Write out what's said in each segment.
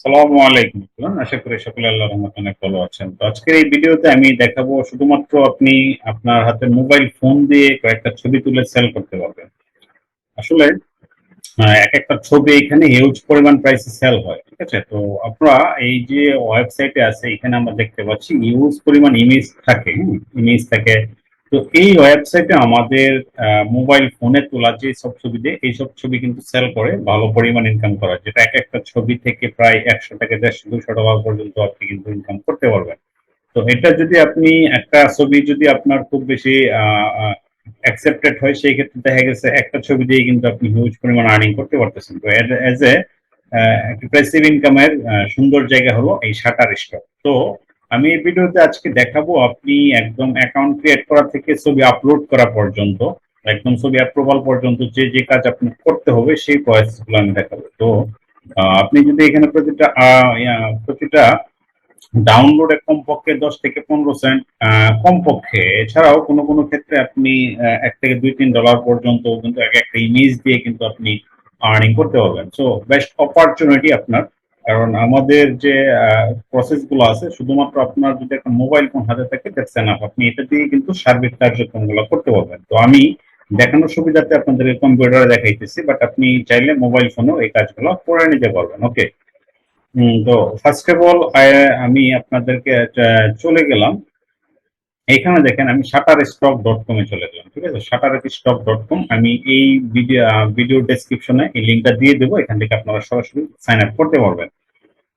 সালামু আলাইকুম আশা করি সকলে আল্লাহ রহমত অনেক ভালো আছেন। তো আজকের এই ভিডিওতে আমি দেখাবো শুধুমাত্র আপনি আপনার হাতে মোবাইল ফোন দিয়ে কয়েকটা ছবি তুলে সেল করতে পারবেন। আসলে এক একটা ছবি এখানে হিউজ পরিমাণ প্রাইসে সেল হয়, ঠিক আছে? তো আপনারা এই যে ওয়েবসাইটে আছে, এখানে আমরা দেখতে পাচ্ছি হিউজ পরিমাণ ইমেজ থাকে ইমেজ থাকে তো এই ওয়েবসাইটে আমাদের মোবাইল ফোনে তোলা যে সব ছবি দিয়ে এইসব ছবি কিন্তু সেল করে, ভালো পরিমাণ ইনকাম করা। যেটা এক একটা ছবি থেকে প্রায় একশো থেকে দেড়শো, দুশো টাকা পর্যন্ত আপনি কিন্তু ইনকাম করতে পারবেন। তো এটা যদি আপনি একটা ছবি যদি আপনার খুব বেশি অ্যাকসেপ্টেড হয়, সেই ক্ষেত্রে দেখা গেছে একটা ছবি দিয়ে কিন্তু আপনি হিউজ পরিমাণ আর্নিং করতে পারতেছেন। তো এজ এ প্রেসিভ ইনকামের সুন্দর জায়গা হলো এই শাটার স্টক তো আমি এই ভিডিওতে আজকে দেখাবো আপনি একদম অ্যাকাউন্ট ক্রিয়েট করা থেকে ছবি আপলোড করা পর্যন্ত, একদম ছবি অ্যাপ্রুভাল পর্যন্ত যে যে কাজ আপনি করতে হবে সেই প্রসেসগুলো আমি দেখাবো। তো আপনি যদি এখানে প্রতিটা প্রতিটা ডাউনলোডে কমপক্ষে দশ থেকে পনেরো সেন্ট কমপক্ষে, এছাড়াও কোনো কোনো ক্ষেত্রে আপনি এক থেকে দুই, তিন ডলার পর্যন্ত কিন্তু এক একটা ইমেজ দিয়ে কিন্তু আপনি আর্নিং করতে পারবেন। সো বেস্ট অপরচুনিটি আপনার কারণ আমাদের যে প্রসেসগুলো আছে, শুধুমাত্র আপনার যদি একটা মোবাইল ফোন হাতে থাকে দ্যাটস এনাফ আপনি এটা দিয়ে কিন্তু সার্বিক কার্যক্রমগুলো করতে পারবেন। তো আমি দেখানোর সুবিধাতে আপনাদের কম্পিউটারে দেখাইতেছি বাট আপনি চাইলে মোবাইল ফোনেও এই কাজগুলো করে নিতে পারবেন। ওকে তো ফার্স্ট অফ অল আমি আপনাদেরকে চলে গেলাম। এখানে দেখেন, আমি শাটার স্টক ডট কমে চলে গেলাম। ঠিক আছে? শাটার স্টক ডট কম আমি এই ভিডিও ভিডিও ডেসক্রিপশনে এই লিঙ্কটা দিয়ে দেবো। এখান থেকে আপনারা সরাসরি সাইন আপ করতে পারবেন।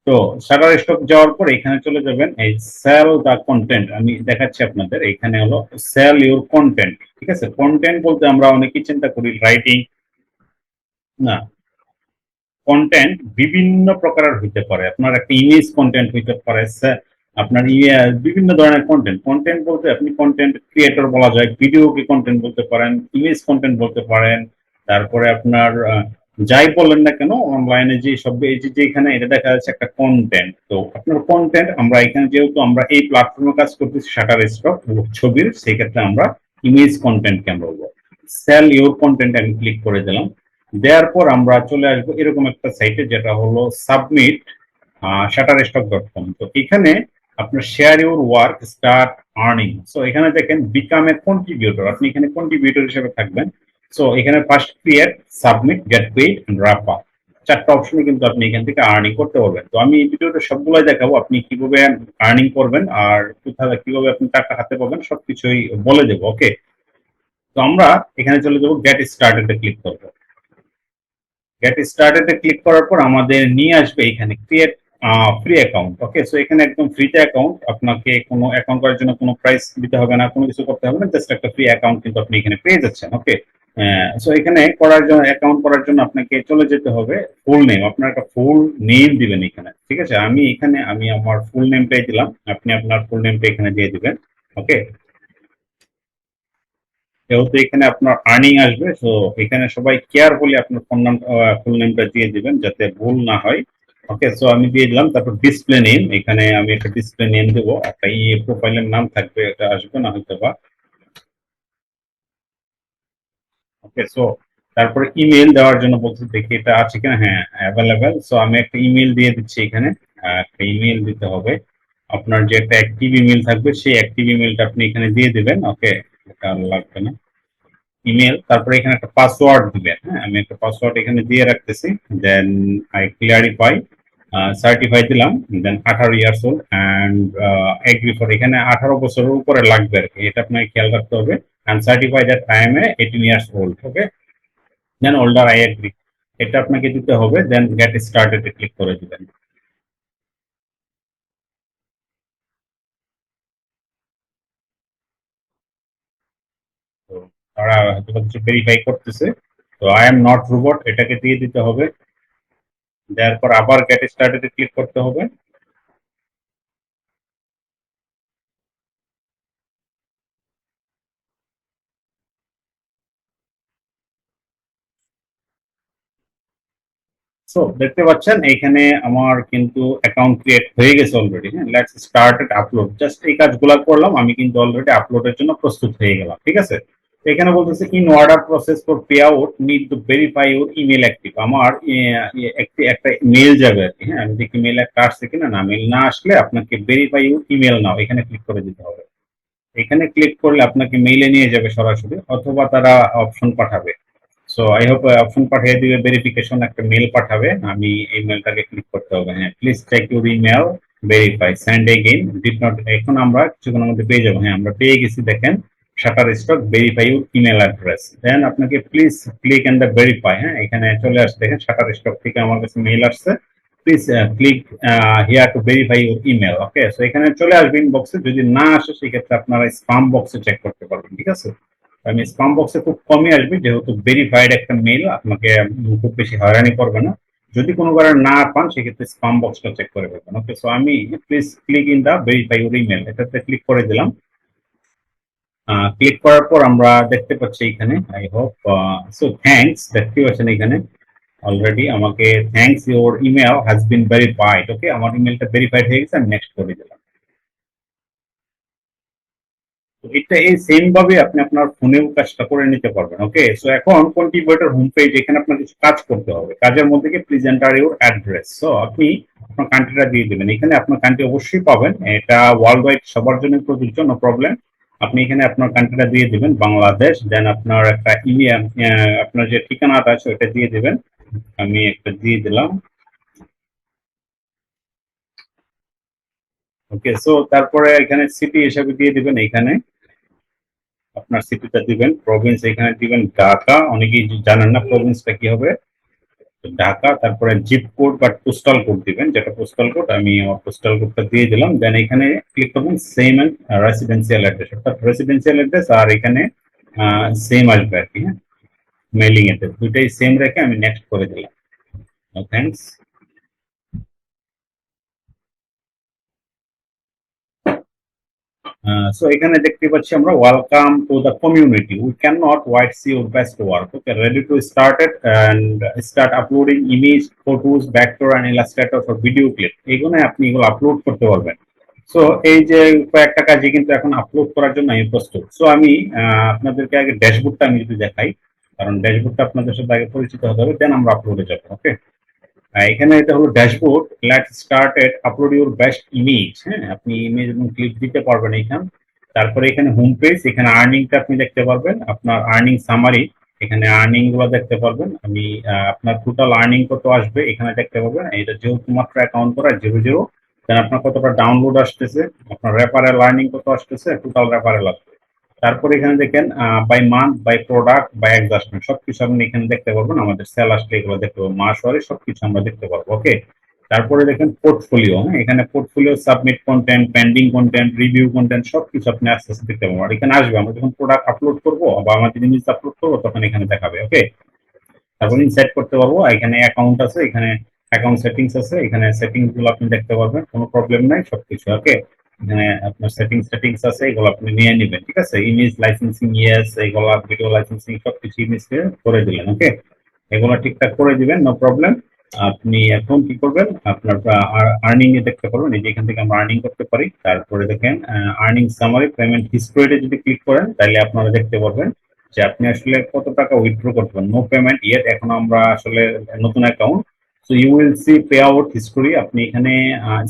তো শাটার স্টক যাওয়ার পর এখানে চলে যাবেন এই সেল দা কন্টেন্ট আমি দেখাচ্ছি আপনাদের, এখানে হলো সেল ইউর কন্টেন্ট ঠিক আছে? কন্টেন্ট বলতে আমরা অনেকেই চিন্তা করি রাইটিং না। কন্টেন্ট বিভিন্ন প্রকারের হইতে পারে। আপনার একটা ইমেজ কন্টেন্ট হইতে পারে আপনার ইয়ে বিভিন্ন ধরনের কন্টেন্ট কন্টেন্ট বলতে আপনি কন্টেন্ট ক্রিয়েটর বলা যায় ভিডিওকে কন্টেন্ট বলতে পারেন ইমেজ কন্টেন্ট বলতে পারেন, তারপরে আপনার যাই বলেন না কেন অনলাইনে যে সব এই যে যেখানে এটা দেখা যাচ্ছে একটা কন্টেন্ট তো আপনার কন্টেন্ট আমরা এখানে যেহেতু আমরা এই প্ল্যাটফর্মে কাজ করতেছি শাটার স্টক ছবির, সেই ক্ষেত্রে আমরা ইমেজ কন্টেন্টকে আমরা বলব। সেল ইউর কন্টেন্ট আমি ক্লিক করে দিলাম। দেওয়ার পর আমরা চলে আসব এরকম একটা সাইটে যেটা হলো submit Shutterstock dot com তো এখানে আপনার share your work start earning so এখানে দেখেন বিকাম এ কন্ট্রিবিউটর আপনি এখানে কন্ট্রিবিউটর হিসেবে থাকবেন। সো এখানে first create submit get paid wrap up চারটা অপশনে কিন্তু আপনি এখান থেকে আর্নিং করতে পারবেন। তো আমি এই ভিডিওটা সবগুলাই দেখাবো, আপনি কীভাবে আর্নিং করবেন আর কোথায় কীভাবে আপনি টাকা হাতে পাবেন, সবকিছুই বলে দেবো ওকে তো আমরা এখানে চলে যাব গেট স্টার্টেড এ ক্লিক করব। গেট স্টার্টেড এ ক্লিক করার পর আমাদের নিয়ে আসবে এখানে create free account okay so এখানে একদম ফ্রিতে অ্যাকাউন্ট আপনাকে কোনো অ্যাকাউন্ট করার জন্য কোনো প্রাইস দিতে হবে না, কোনো কিছু করতে হবে না জাস্ট একটা ফ্রি অ্যাকাউন্ট কিন্তু আপনি এখানে পেয়ে যাচ্ছেন ওকে সো এখানে করার জন্য অ্যাকাউন্ট করার জন্য আপনাকে চলে যেতে হবে ফুল নেম আপনার একটা ফুল নেম দিবেন এখানে, ঠিক আছে? আমি এখানে, আমি আমার ফুল নেমটাই দিলাম, আপনি আপনার ফুল নেমটা এখানে দিয়ে দিবেন ওকে যেহেতু এখানে আপনার আর্নিং আসবে সো এখানে সবাই কেয়ারফুলি আপনার ফোন নাম ফুল নেমটা দিয়ে দিবেন যাতে ভুল না হয় ওকে সো আমি দিয়ে দিলাম, তারপর ডিসপ্লে নেম এখানে আমি একটা ডিসপ্লে নেম দেবো, একটা ই প্রোফাইলের নাম থাকবে, এটা আসবে না হয়তো বা ওকে সো তারপরে ইমেল দেওয়ার জন্য বলছি, দেখি এটা আছে কিনা? হ্যাঁ অ্যাভেলেবেল সো আমি একটা ইমেল দিয়ে দিচ্ছি এখানে। একটা ইমেল দিতে হবে। আপনার যে একটা অ্যাক্টিভ ইমেল থাকবে, সেই অ্যাক্টিভ ইমেলটা আপনি এখানে দিয়ে দিবেন। ওকে এটা লাগবে না। ইমেল তারপরে এখানে একটা পাসওয়ার্ড দিবেন। হ্যাঁ আমি একটা পাসওয়ার্ড এখানে দিয়ে রাখতেছি। দেন আই ক্লিয়ারিফাই সার্টিফাই দিলাম। দেন আঠারো years old and agree for এখানে আঠারো বছরের উপরে লাগবে আর কি। এটা আপনাকে খেয়াল রাখতে হবে। And certify that I am a eighteen years old okay then older I agree এটা আপনাকে দিতে হবে দেন গেট স্টার্টেড ক্লিক করে দিবেন। তারা হয়তো কিছু ভেরিফাই করতেছে। তো আই এম নট রোবট এটাকে দিয়ে দিতে হবে। দেওয়ার পর আবার গেট স্টার্টেড ক্লিক করতে হবে। সো দেখতে পাচ্ছেন এখানে আমার কিন্তু অ্যাকাউন্ট ক্রিয়েট হয়ে গেছে অলরেডি হ্যাঁ? লেটস স্টার্টেড আপলোড জাস্ট এই কাজগুলো করলাম, আমি কিন্তু অলরেডি আপলোডের জন্য প্রস্তুত হয়ে গেলাম, ঠিক আছে? এখানে বলতেছে in order process for payout need to verify your email active আমার একটি, একটা মেল যাবে আর কি হ্যাঁ? আমি দেখি মেল একটা আসছে কিনা? না মেল না আসলে আপনাকে ভেরিফাই ইউর ইমেল নাও এখানে ক্লিক করে দিতে হবে। এখানে ক্লিক করলে আপনাকে মেইলে নিয়ে যাবে সরাসরি, অথবা তারা অপশন পাঠাবে। সো আই হোপ অপশন পাঠিয়ে দিবে ভেরিফিকেশন একটা মেল পাঠাবে। আমি এই মেলটাকে ক্লিক করতে হবে। হ্যাঁ please check your email verify send again did not এখন আমরা কিছুক্ষণের মধ্যে পেয়ে যাব। হ্যাঁ আমরা পেয়ে গেছি, দেখেন। Shutterstock verify your email address then আপনাকে please click and the verify হ্যাঁ এখানে চলে আসছে। দেখেন শাটার স্টক থেকে আমার কাছে মেল আসছে। Please click here to verify your email okay so এখানে চলে আসবে ইনবক্সে যদি না আসে, সেক্ষেত্রে আপনারা স্পাম বক্সে চেক করতে পারবেন, ঠিক আছে? আমি স্পাম বক্সে খুব কমই আসবে, যেহেতু ভেরিফাইড একটা মেল আপনাকে খুব বেশি হয়রানি করবে না। যদি কোনো কারণে না পান, সেক্ষেত্রে স্পাম বক্সটা চেক করে ফেলবেন। ওকে সো আমি please click in the verify your email এটাতে ক্লিক করে দিলাম। ক্লিক করার পর আমরা দেখতে পাচ্ছি এখানে আই হোপ সো থ্যাঙ্কস দেখতে পাচ্ছেন এখানে। অলরেডি আমাকে thanks your email has been verified okay আমার ইমেলটা ভেরিফাইড হয়ে গেছে, আমি নেক্সট করে দিলাম তো এটা এই সেম ভাবে আপনি আপনার ফোনেও কাজটা করে নিতে পারবেন ওকে সো এখন কন্ট্রিবিউটর হোম পেজ এখানে আপনার কিছু কাজ করতে হবে। কাজের মধ্যে কি প্রেজেন্টার ইউর অ্যাড্রেস সো আপনি আপনার কান্ট্রিটা দিয়ে দেবেন। এখানে আপনার কান্ট্রি অবশ্যই পাবেন। এটা ওয়ার্ল্ড ওয়াইড সবার জন্য প্রযোজ্য নো প্রবলেম আপনি এখানে আপনার কান্ট্রিটা দিয়ে দিবেন, বাংলাদেশ। দেন আপনার একটা ইমেল আপনার যে ঠিকানাটা আছে ওটা দিয়ে দিবেন। আমি একটা দিয়ে দিলাম। ওকে সো তারপরে এখানে সিটি হিসাবে দিয়ে দিবেন এখানে। আপনার সিটিটা দিবেন প্রভিন্স এখানে দিবেন ঢাকা, অনেকেই জানেন না প্রভিন্সটা কি হবে? ঢাকা, তারপরে জিপ কোড বা পোস্টাল কোড দিবেন, যেটা পোস্টাল কোড আমি আমার পোস্টাল কোডটা দিয়ে দিলাম দেন এখানে ক্লিক করবেন সেম এন্ড রেসিডেন্সিয়াল অ্যাড্রেস অর্থাৎ রেসিডেন্সিয়াল অ্যাড্রেস আর এখানে সেম আসবে আর কি হ্যাঁ? মেলিং এতে দুইটাই সেম রেখে আমি নেক্সট করে দিলাম। থ্যাংকস সো এখানে দেখতে পাচ্ছি আমরা welcome to the community we can not wait see your best work okay ready to start it and start uploading image photos vector and illustrator for video clip এগুলো আপনি এগুলো upload করতে পারবেন। So এই যে কয়েকটা কাজে কিন্তু এখন আপলোড করার জন্য আমি প্রস্তুত। সো আমি আপনাদেরকে আগে ড্যাশবোর্ডটা আমি যদি দেখাই, কারণ ড্যাশবোর্ডটা আপনাদের সাথে আগে পরিচিত হতে হবে দেন আমরা আপলোডে যাব ওকে এখানে এটা হলো dashboard let start at upload your best image হ্যাঁ আপনি ইমেজ এবং ক্লিপ দিতে পারবেন এখানে। তারপরে এখানে হোম পেজ এখানে আর্নিংটা আপনি দেখতে পারবেন। আপনার আর্নিং সামারি এখানে আর্নিংগুলো দেখতে পারবেন। আমি আপনার টোটাল আর্নিং কত আসবে এখানে দেখতে পারবেন। এটা যেহেতু মাত্র অ্যাকাউন্ট করা জিরো জিরো আপনার কতটা ডাউনলোড আসতেছে, আপনার রেফারেল আর্নিং কত আসতেছে টোটাল রেফারেল আসবে তারপরে এখানে দেখেন by month by product by adjustment সবকিছু আপনি এখানে দেখতে পারবেন। আমাদের সেল আসলে এগুলো দেখতে পাবো মাস ওয়ারে সবকিছু আমরা দেখতে পারব ওকে তারপরে দেখেন পোর্টফোলিও হ্যাঁ? এখানে portfolio submit content pending content review content সবকিছু আপনি আস্তে আস্তে দেখতে পারবেন। আর এখানে আসবে, আমরা যখন প্রোডাক্ট আপলোড করব বা আমাদের জিনিস আপলোড করব, তখন এখানে দেখাবে ওকে তারপর ইনসাইট করতে পারব এখানে অ্যাকাউন্ট আছে, এখানে অ্যাকাউন্ট সেটিংস আছে, এখানে সেটিংসগুলো আপনি দেখতে পারবেন, কোনো প্রবলেম নাই, সবকিছু ওকে এখানে আপনার সেটিংস সেটিংস আছে, এগুলো আপনি নিয়ে নেবেন, ঠিক আছে? ইমেজ লাইসেন্সিং ইয়েস এগুলো ভিডিও লাইসেন্সিং সবকিছু ইমেজ করে দিলেন ওকে এগুলো ঠিকঠাক করে দিবেন নো প্রবলেম আপনি এখন কি করবেন? আপনার আর্নিং এ দেখতে পারবেন, এই এখান থেকে আমরা আর্নিং করতে পারি। তারপরে দেখেন আর্নিং সামারি পেমেন্ট হিস্ট্রিতে যদি ক্লিক করেন, তাহলে আপনারা দেখতে পারবেন যে আপনি আসলে কত টাকা উইথড্র করতে পারেন নো পেমেন্ট ইয়েট এখন আমরা আসলে নতুন account so you will see pay out history আপনি এখানে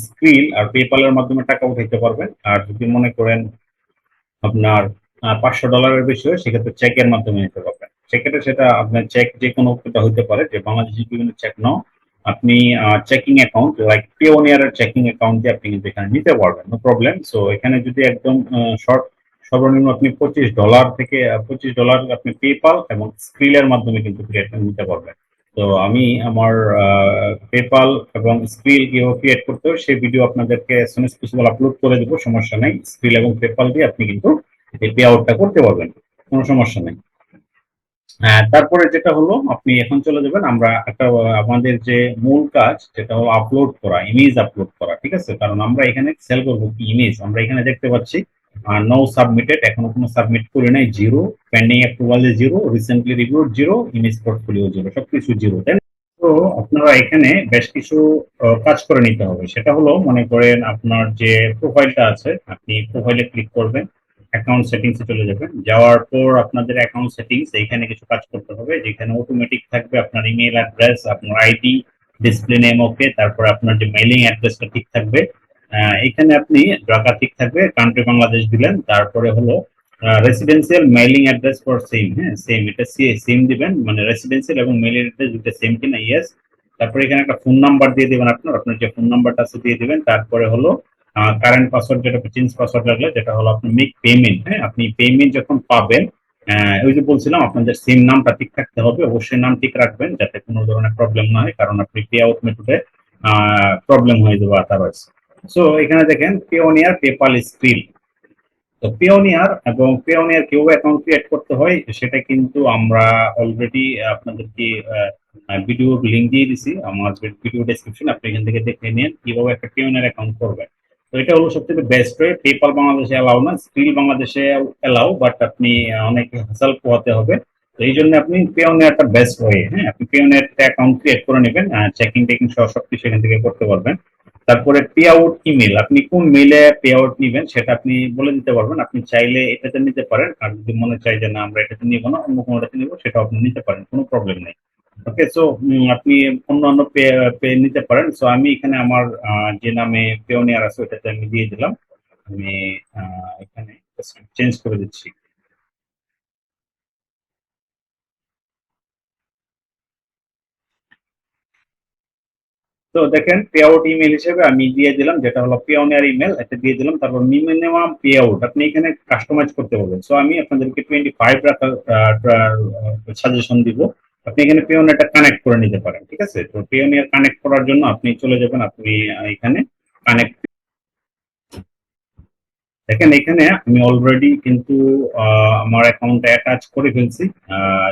স্ক্রিল আর পেপালের মাধ্যমে টাকা উঠাইতে পারবেন। আর যদি মনে করেন আপনার পাঁচশো ডলারের বেশি হয়, সেক্ষেত্রে চেকের মাধ্যমে নিতে পারবেন। সেক্ষেত্রে সেটা আপনার চেক যে কোনো একটা হইতে পারে, যে বাংলাদেশি বিভিন্ন চেক নাও। আপনি চেকিং অ্যাকাউন্ট লাইক পিওনিয়ারের চেকিং অ্যাকাউন্ট দিয়ে আপনি কিন্তু এখানে নিতে পারবেন নো প্রবলেম সো এখানে যদি একদম শর্ট সর্বনিম্ন আপনি পঁচিশ ডলার থেকে পঁচিশ ডলার আপনি পেপাল এবং স্ক্রিলের মাধ্যমে কিন্তু নিতে পারবেন। তো আমি আমার পেপাল এবং স্ক্রিল কীভাবে ক্রিয়েট করতে হবে সেই ভিডিও আপনাদেরকে সুন পসিবল আপলোড করে দেবো, সমস্যা নেই। স্ক্রিল এবং পেপাল দিয়ে আপনি কিন্তু এই পে আউটটা করতে পারবেন, কোনো সমস্যা নেই। হ্যাঁ তারপরে যেটা হলো, আপনি এখন চলে যাবেন, আমরা একটা, আমাদের যে মূল কাজ যেটা হলো আপলোড করা ইমেজ আপলোড করা, ঠিক আছে? কারণ আমরা এখানে সেল করব কি ইমেজ আমরা এখানে দেখতে পাচ্ছি নো সাবমিটেড এখনও কোনো সাবমিট করি নাই zero pending approval zero recently reviewed zero image portfolio zero সবকিছু জিরো তাই তো আপনারা এখানে বেশ কিছু কাজ করে নিতে হবে। সেটা হলো, মনে করেন আপনার যে প্রোফাইলটা আছে, আপনি প্রোফাইলে ক্লিক করবেন অ্যাকাউন্ট সেটিংস এ চলে যাবেন। যাওয়ার পর আপনাদের অ্যাকাউন্ট সেটিংস এইখানে কিছু কাজ করতে হবে, যেখানে অটোমেটিক থাকবে আপনার ইমেল অ্যাড্রেস আপনার আইডি ডিসপ্লে নেম ওকে তারপর আপনার যে মেইলিং অ্যাড্রেসটা ঠিক থাকবে এখানে আপনি ঢাকা ঠিক থাকবে কান্ট্রি বাংলাদেশ দিলেন, তারপরে হলো residential mailing address for same হ্যাঁ সেম এটা সেম দিবেন মানে রেসিডেন্সিয়াল এবং মেইল অ্যাড্রেস দুটো সেম কিনা ইয়েস তারপরে এখানে একটা ফোন নাম্বার দিয়ে দিবেন আপনার আপনার যে ফোন নাম্বারটা আছে দিয়ে দিবেন, তারপরে হলো কারেন্ট পাসওয়ার্ড যেটা চেঞ্জ পাসওয়ার্ড লাগলে, যেটা হলো আপনি মেক পেমেন্ট হ্যাঁ আপনি পেমেন্ট যখন পাবেন ওই যে বলছিলাম, আপনাদের সিম নামটা ঠিক থাকতে হবে, অবশ্যই নাম ঠিক রাখবেন, যাতে কোনো ধরনের প্রবলেম না হয়, কারণ আপনি পে আউট মেথডে প্রবলেম হয়ে যাবে আদারওয়াইজ সো এখানে দেখেন পেওনিয়ার পেপাল স্ক্রিল তো পেওনিয়ার এবং পেওনিয়ার কীভাবে অ্যাকাউন্ট ক্রিয়েট করতে হয়, সেটা কিন্তু আমরা অলরেডি আপনাদেরকে ভিডিও লিঙ্ক দিয়ে দিছি। আমার ভিডিও ডেসক্রিপশন আপনি এখান থেকে দেখে নিন কীভাবে একটা পেওনিয়ার অ্যাকাউন্ট করবেন। তো এটা হলো সবথেকে বেস্ট ওয়ে পেপাল বাংলাদেশে অ্যালাউ না স্ক্রিল বাংলাদেশে অ্যালাউ বাট আপনি অনেক হাসাল পোহাতে হবে। তো এই জন্য আপনি পেওনিয়ারটা বেস্ট ওয়ে হ্যাঁ আপনি পেওনিয়ার অ্যাকাউন্ট ক্রিয়েট করে নেবেন চেকিং টেকিং সহ সবকিছু এখান থেকে করতে পারবেন। তারপরে পে আউট ইমেল আপনি কোন মেইলে পে আউট নিবেন সেটা আপনি বলে দিতে পারবেন। আপনি চাইলে এটাতে নিতে পারেন, আর যদি মনে চাই যে না, আমরা এটাতে নিব না, অন্য কোনোটাতে নিব সেটা আপনি নিতে পারেন, কোনো প্রবলেম নেই। ওকে সো আপনি অন্য অন্য পে পে নিতে পারেন। সো আমি এখানে আমার যে নামে পেওনিয়ার আছে, ওটাতে আমি দিয়ে দিলাম। আমি এখানে চেঞ্জ করে দিচ্ছি। তো দেখেন পে আউট ইমেল হিসেবে আমি দিয়ে দিলাম, যেটা হলো পিওনিয়ার ইমেল এটা দিয়ে দিলাম, তারপর মিনিমাম পে আউট আপনি এখানে কাস্টমাইজ করতে পারবেন। সো আমি আপনাদেরকে টোয়েন্টি ফাইভ রাখার সাজেশন দিব, আপনি এখানে পিওনিয়ারটা কানেক্ট করে নিতে পারেন, ঠিক আছে? তো পিওনিয়ার কানেক্ট করার জন্য আপনি চলে যাবেন, আপনি এখানে কানেক্ট দেখেন, এখানে আমি অলরেডি কিন্তু আমার অ্যাকাউন্টটা অ্যাটাচ করে ফেলছি।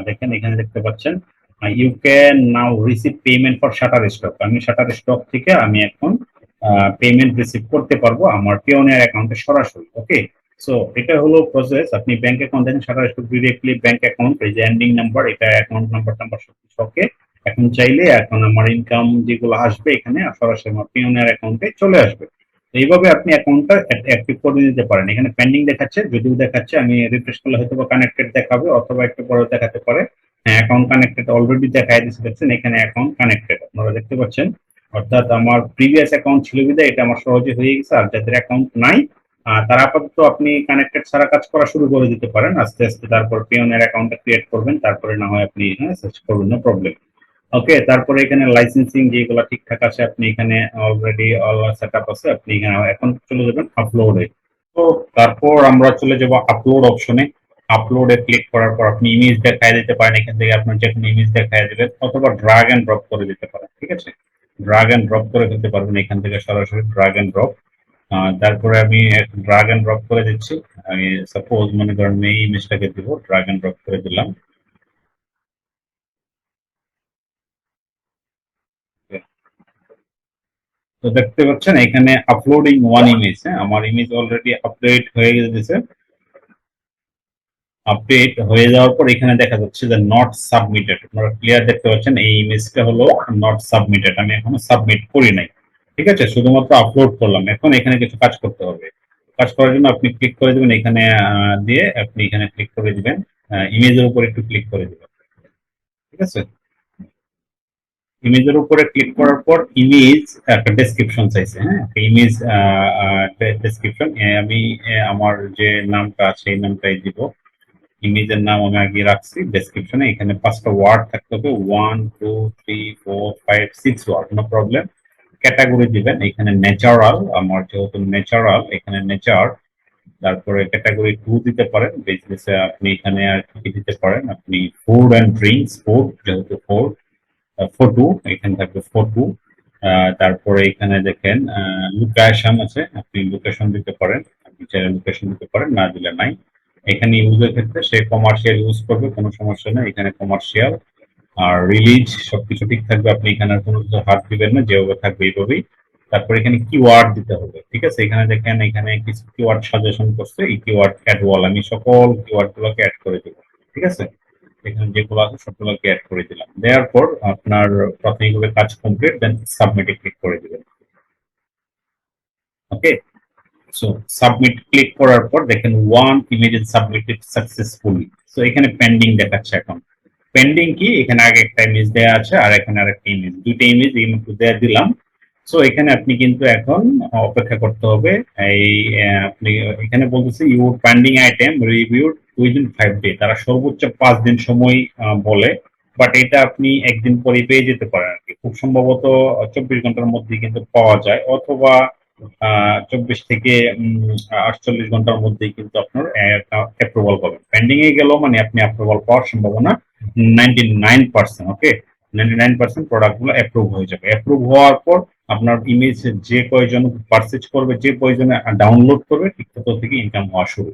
দেখেন, এখানে দেখতে পাচ্ছেন you can now receive payment for Shutterstock আমি শাটার স্টক থেকে আমি এখন পেমেন্ট রিসিভ করতে পারব আমার পিওনিয়ার অ্যাকাউন্টে সরাসরি ওকে সো এটা হলো প্রসেস আপনি ব্যাংক অ্যাকাউন্ট দেখেন Shutterstock directly bank account এই যে এন্ডিং নাম্বার এটা অ্যাকাউন্ট নাম্বার টাম্বার সব কিছু ওকে এখন চাইলে এখন আমার ইনকাম যেগুলো আসবে এখানে, সরাসরি আমার পিওনিয়ার অ্যাকাউন্টে চলে আসবে। এইভাবে আপনি অ্যাকাউন্টটা অ্যাক্টিভ করে দিতে পারেন। এখানে পেন্ডিং দেখাচ্ছে, যদিও দেখাচ্ছে, আমি রিফ্রেশ করলে হয়তো বা কানেক্টেড দেখাবে, অথবা একটু পরে দেখাতে পারে। অ্যাকাউন্ট কানেক্টেড অলরেডি দেখাই দিচ্ছে দেখছেন? এখানে অ্যাকাউন্ট কানেক্টেড আপনারা দেখতে পাচ্ছেন? অর্থাৎ আমার প্রিভিয়াস অ্যাকাউন্ট ছিল বিধায় এটা আমার সহজে হয়ে গেছে, আর যাদের অ্যাকাউন্ট নাই তারা আপাতত আপনি কানেক্টেড ছাড়া কাজ করা শুরু করে দিতে পারেন। আস্তে আস্তে তারপর পিওনের অ্যাকাউন্টটা ক্রিয়েট করবেন, তারপরে না হয় আপনি হ্যাঁ সার্চ করবেন নো প্রবলেম ওকে তারপরে এখানে লাইসেন্সিং যেগুলো ঠিকঠাক আছে, আপনি এখানে অলরেডি অল সেট আপ আছে, আপনি এখানে এখন চলে যাবেন আপলোডে তো তারপর আমরা চলে যাব আপলোড অপশনে আপলোডে ক্লিক করার পর আপনি ইমেজ দেখায় দিতে পারেন, এখান থেকে আপনার যে কোনো ইমেজ দেখায় দেবেন, অথবা ড্রাগ এন্ড ড্রপ করে দিতে পারেন, ঠিক আছে? ড্রাগ এন্ড ড্রপ করে দিতে পারবেন এখান থেকে সরাসরি ড্রাগ এন্ড ড্রপ তারপরে আমি ড্রাগ এন্ড ড্রপ করে দিচ্ছি। আমি সাপোজ মনে করেন আমি এই ইমেজটাকে দিব ড্রাগ এন্ড ড্রপ করে দিলাম। তো দেখতে পাচ্ছেন, এখানে আপলোডিং ওয়ান ইমেজ হ্যাঁ? আমার ইমেজ অলরেডি আপডেট হয়ে গেছে। আপডেট হয়ে যাওয়ার পর এখানে দেখা যাচ্ছে যে নট সাবমিটেড আপনারা ক্লিয়ার দেখতে পাচ্ছেন, এই ইমেজটা হলো নট সাবমিটেড আমি এখনও সাবমিট করি নাই। ঠিক আছে? শুধুমাত্র আপলোড করলাম। এখন এখানে কিছু কাজ করতে হবে। কাজ করার জন্য আপনি ক্লিক করে দিবেন এখানে দিয়ে আপনি এখানে ক্লিক করে দিবেন। ইমেজের উপর একটু ক্লিক করে দিবেন। ঠিক আছে? ইমেজের উপরে ক্লিক করার পর ইমেজ একটা ডেসক্রিপশন চাইছে হ্যাঁ? ইমেজ ডেসক্রিপশন আমি আমার যে নামটা আছে, এই নামটাই দিব। ইমেজের নাম আমি আগে রাখছি ডেসক্রিপশনে এখানে পাঁচটা ওয়ার্ড থাকতে হবে। One two three four five six word no problem category দিবেন। এখানে ন্যাচারাল আমার যেহেতু ন্যাচারাল এখানে নেচার তারপরে ক্যাটাগরি টু দিতে পারেন। বিজনেসে আপনি এখানে আর কি দিতে পারেন? আপনি ফুড অ্যান্ড ড্রিঙ্কস ফুড যেহেতু ফুড ফটো এখানে থাকবে ফটো তারপরে এখানে দেখেন লোকেশন আছে। আপনি লোকেশন দিতে পারেন। আপনি চাইলে লোকেশন দিতে পারেন, না দিলে নাই। এখানে ইউজের ক্ষেত্রে সে কমার্শিয়াল ইউজ করবে, কোনো সমস্যা নেই। এখানে কমার্শিয়াল আর রিলিজ সবকিছু ঠিক থাকবে। আপনি এখানে কোনো কিছু হাত দিবেন না, যেভাবে থাকবে এইভাবেই। তারপর এখানে কিওয়ার্ড দিতে হবে, ঠিক আছে? এখানে দেখেন, এখানে কিছু কিওয়ার্ড সাজেশন করছে, এই কিওয়ার্ড অ্যাড ওয়াল আমি সকল কিওয়ার্ড গুলোকে অ্যাড করে দেবো, ঠিক আছে? এখানে যেগুলো আছে সবগুলোকে অ্যাড করে দিলাম। দেওয়ার পর আপনার প্রাথমিকভাবে কাজ কমপ্লিট দেন সাবমিটে ক্লিক করে দিবেন। ওকে সো সাবমিট ক্লিক করার পর দেখেন one image submitted successfully so এখানে পেন্ডিং দেখাচ্ছে এখন। পেন্ডিং কি? এখানে আগে একটা ইমেজ দেওয়া আছে, আর এখানে আরেকটা ইমেজ দুটো ইমেজ এই মতো দেওয়া দিলাম। সো এখানে আপনি কিন্তু এখন অপেক্ষা করতে হবে। এই আপনি এখানে বলতেছে your pending item reviewed within five day তারা সর্বোচ্চ পাঁচ দিন সময় বলে। বাট এটা আপনি একদিন পরে পেয়ে যেতে পারেন আর কি খুব সম্ভবত, চব্বিশ ঘণ্টার মধ্যে কিন্তু পাওয়া যায়। অথবা চব্বিশ থেকে আটচল্লিশ ঘণ্টার মধ্যেই কিন্তু আপনার অ্যাপ্রুভাল পাবেন। পেন্ডিং এ গেল মানে আপনি অ্যাপ্রুভাল পাওয়ার সম্ভাবনা ninety nine percent okay ninety nine percent প্রোডাক্টগুলো অ্যাপ্রুভ হয়ে যাবে। অ্যাপ্রুভ হওয়ার পর আপনার ইমেজ যে কয়জন পারচেজ করবে, যে কয়জনে ডাউনলোড করবে, ঠিক থেকে ইনকাম হওয়া শুরু।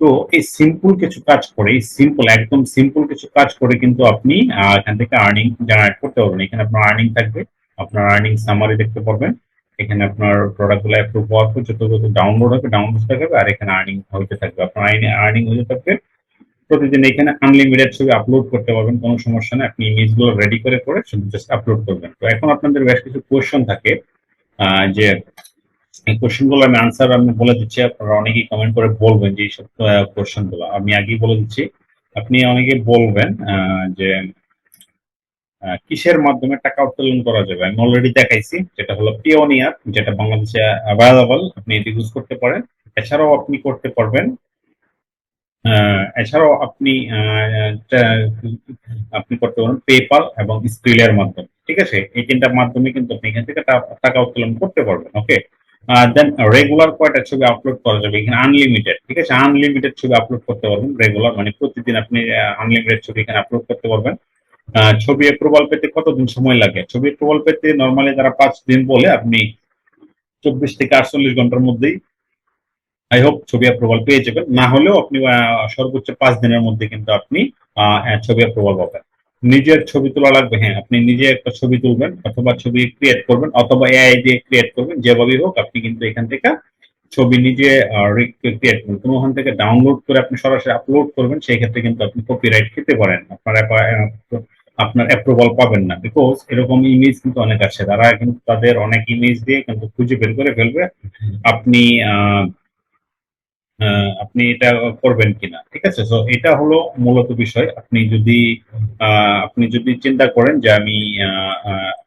তো এই সিম্পল কিছু কাজ করে, এই সিম্পল একদম সিম্পল কিছু কাজ করে কিন্তু আপনি এখান থেকে আর্নিং জেনারেট করতে পারবেন। এখানে আপনার আর্নিং থাকবে, আপনার আর্নিং সামারি দেখতে পারবেন। এখানে আপনার প্রোডাক্টগুলো অ্যাপ্রুভ হওয়ার পর যত যত ডাউনলোড হবে ডাউনলোড থাকবে আর এখানে আর্নিং হইতে থাকবে। আপনার আইনে আর্নিং হতে থাকবে, প্রতিদিন এখানে আনলিমিটেড ছবি আপলোড করতে পারবেন, কোনো সমস্যা নেই। আপনি ইমেজগুলো রেডি করে করে শুধু জাস্ট আপলোড করবেন। তো এখন আপনাদের বেশ কিছু কোয়েশ্চন থাকে যে এই কোয়েশ্চেন আমি আনসার আমি বলে দিচ্ছি, আপনারা অনেকেই কমেন্ট করে বলবেন যে এইসব কোয়েশ্চেনগুলো। আমি আগেই বলে দিচ্ছি, আপনি অনেকে বলবেন যে কিসের মাধ্যমে টাকা উত্তোলন করা যাবে? আমি অলরেডি দেখাইছি, যেটা হলো পিওনিয়ার যেটা বাংলাদেশে অ্যাভেলেবল আপনি এটি ইউজ করতে পারেন। এছাড়াও আপনি করতে পারবেন এছাড়াও আপনি আপনি করতে পারেন পেপাল এবং স্ক্রিলের মাধ্যমে, ঠিক আছে? এই তিনটার মাধ্যমে কিন্তু আপনি এখান থেকে টাকা উত্তোলন করতে পারবেন ওকে দেন রেগুলার কয়টা ছবি আপলোড করা যাবে? এখানে আনলিমিটেড ঠিক আছে? আনলিমিটেড ছবি আপলোড করতে পারবেন রেগুলার মানে প্রতিদিন আপনি আনলিমিটেড ছবি এখানে আপলোড করতে পারবেন। ছবি অ্যাপ্রুভাল পেতে কতদিন সময় লাগে? ছবি অ্যাপ্রুভাল পেতে নর্মালি তারা পাঁচ দিন বলে আপনি চব্বিশ থেকে আটচল্লিশ ঘণ্টার মধ্যেই আই হোপ ছবি অ্যাপ্রুভাল পেয়ে যাবেন। না হলেও আপনি সর্বোচ্চ পাঁচ দিনের মধ্যে কিন্তু আপনি আহ, ছবি অ্যাপ্রুভাল পাবেন। নিজের ছবি তোলা লাগবে হ্যাঁ আপনি নিজে একটা ছবি তুলবেন অথবা ছবি ক্রিয়েট করবেন অথবা এআই দিয়ে ক্রিয়েট করবেন যেভাবেই হোক আপনি কিন্তু এখান থেকে ছবি নিজে ক্রিয়েট করবেন কোনো ওখান থেকে ডাউনলোড করে আপনি সরাসরি আপলোড করবেন, সেই ক্ষেত্রে কিন্তু আপনি কপিরাইট খেতে পারেন। আপনার আপনার অ্যাপ্রুভাল পাবেন না। বিকজ এরকম ইমেজ কিন্তু অনেক আছে। তারা কিন্তু তাদের অনেক ইমেজ দিয়ে কিন্তু খুঁজে বের করে ফেলবে আপনি আপনি এটা করবেন কিনা। ঠিক আছে? তো এটা হলো মূলত বিষয়। আপনি যদি আপনি যদি চিন্তা করেন যে আমি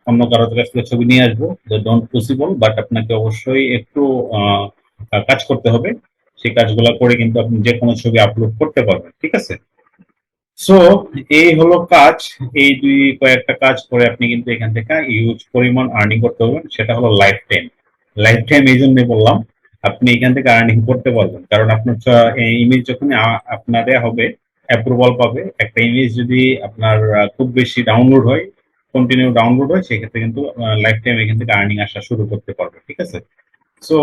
অন্য কারও কাছ থেকে ছবি নিয়ে আসব ডোন্ট পসিবল বাট আপনাকে অবশ্যই একটু কাজ করতে হবে, সেই কাজগুলো করে কিন্তু আপনি যে কোনো ছবি আপলোড করতে পারবেন, ঠিক আছে? সো এই হলো কাজ, এই দুই কয়েকটা কাজ করে আপনি কিন্তু এখান থেকে ইউজ পরিমাণ আর্নিং করতে পারবেন, সেটা হলো লাইফ টাইম লাইফ টাইম এই জন্য বললাম, আপনি এখান থেকে আর্নিং করতে পারবেন, কারণ আপনার ইমেজ যখন আপনাদের হবে অ্যাপ্রুভাল পাবে, একটা ইমেজ যদি আপনার খুব বেশি ডাউনলোড হয় কন্টিনিউ ডাউনলোড হয়, সেক্ষেত্রে কিন্তু লাইফ টাইম এখান থেকে আর্নিং আসা শুরু করতে পারবে, ঠিক আছে? সো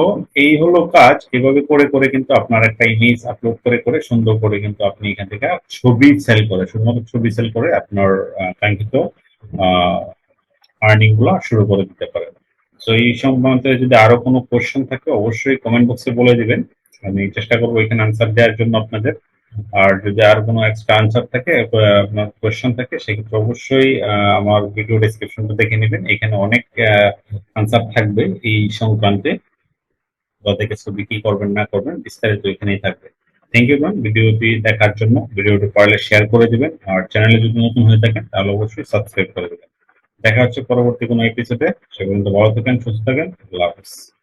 এই হলো কাজ। এভাবে করে করে কিন্তু আপনার একটা ইমেজ আপলোড করে করে সুন্দর করে কিন্তু আপনি এখান থেকে ছবি সেল করে, শুধুমাত্র ছবি সেল করে আপনার কাঙ্ক্ষিত আর্নিংগুলো শুরু করে দিতে পারেন। তো এই সম্বন্ধে যদি আরও কোনো কোশ্চেন থাকে, অবশ্যই কমেন্ট বক্সে বলে দিবেন। আমি চেষ্টা করব এখানে আনসার দেওয়ার জন্য আপনাদের। আর যদি আর কোনো এক্সট্রা আনসার থাকে আপনার কোশ্চেন থাকে, সেক্ষেত্রে অবশ্যই আমার ভিডিও ডেসক্রিপশনটা দেখে নেবেন। এখানে অনেক আনসার থাকবে এই সংক্রান্তে। দেখে ছবি কি করবেন, না করবেন, বিস্তারিত এখানেই থাকবে। থ্যাংক ইউ ম্যাম ভিডিওটি দেখার জন্য ভিডিওটি পারলে শেয়ার করে দিবেন। আর চ্যানেলে যদি নতুন হয়ে থাকেন, তাহলে অবশ্যই সাবস্ক্রাইব করে দেবেন। দেখা হচ্ছে পরবর্তী কোনো এপিসোডে সে পর্যন্ত ভালো থাকেন, সুস্থ থাকেন। আল্লাহ হাফিজ।